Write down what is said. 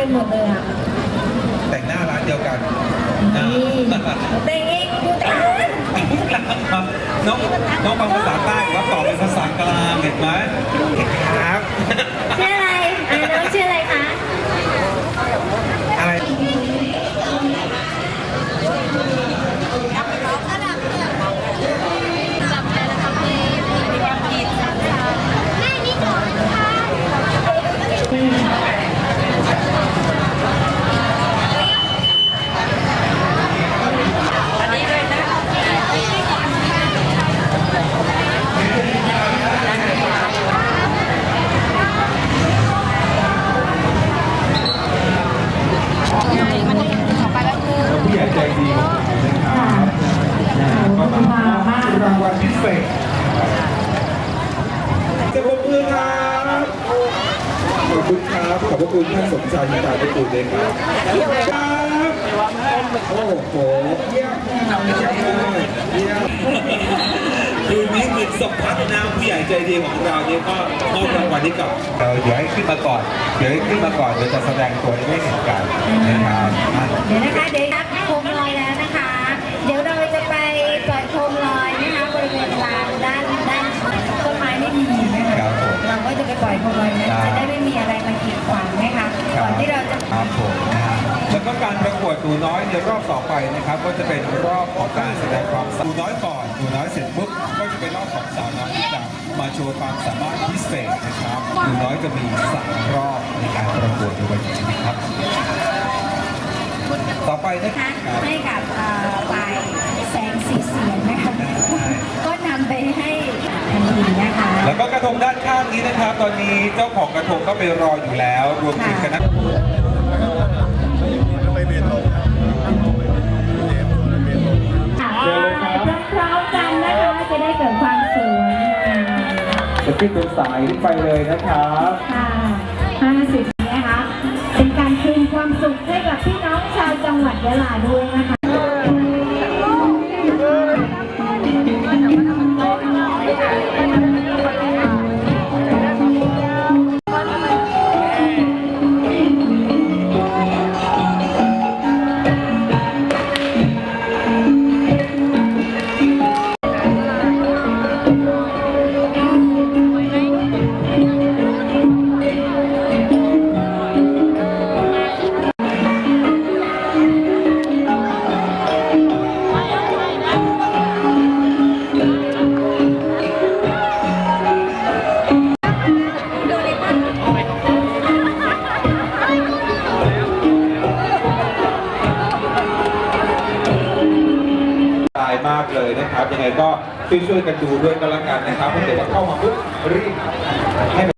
เป็นหมดเลยอะแต่งหน้าร้านเดียวกันนะนี่แต่งเองดูแต่งเองครับน้องน้องฟังภาษาใต้หรือว่าตอบเป็นภาษากลางเห็นไหมครับ ชื่ออะไรอ่าน้องชื่ออะไรคะ อะไร ผู้ใหญ่ใจดีนะครับก็มามรางวัลพิเศษจะปรบมือครับ ขอบคุณครับ ขอบพระคุณท่านสมชายตาประตูเลยครับครับโอ้โหเยี่ยมเยี่ยมเลยเยี่ยมคืนนี้คืนสัมพันธ์นะผู้ใหญ่ใจดีของเราเนี่ยก็มอบรางวัลให้กับเราเดี๋ยวให้ขึ้นมาก่อนเดี๋ยวให้ขึ้นมาก่อนเดี๋ยวจะแสดงตัวให้ได้เห็นกันนะครับอะเดี๋ยวนะคะเดี๋ยวนับโคมลอยแล้วนะคะ เดี๋ยวเราจะไปปล่อยโคมลอยนะคะบริเวณลานด้านด้านต้นไม้ไม่มีนะคะครับผมเราก็จะไปปล่อยโคมลอยนั้นได้จะ ครับผมนะฮะแล้วก็การประกวดหนูน้อยในรอบต่อไปนะครับ ก็จะเป็นรอบของการแสดงความสามารถหนูน้อยก่อนหนูน้อยเสร็จปุ๊บก็จะเป็นรอบของสาวน้อยที่จะมาโชว์ความสามารถพิเศษนะครับหนูน้อยจะมีสามรอบในการประกวดในวันนี้นะครับ ต่อไปนะคนะรัคะบให้กับเอ่อฝ่ายแสงสีเสียงนะคะ ก็นำไปให้ทันทีนะคะ แล้วก็กระทงด้านข้างนี้นะครับ ตอนนี้เจ้าของกระทงก็ไปรออยู่แล้ว รวมถึงคณะค่ะ จะขึ้นเป็นสายไปเลยนะครับค่ะ50นะคะ เป็นการคืนความสุขให้กับพี่น้องชาวจังหวัดยะลาด้วยนะคะายมากเลยนะครับ ยังไงก็ช่วยๆกันดูด้วยก็แล้วกันนะครับเพราะเกิดว่าเข้ามาปุ๊บรีบให้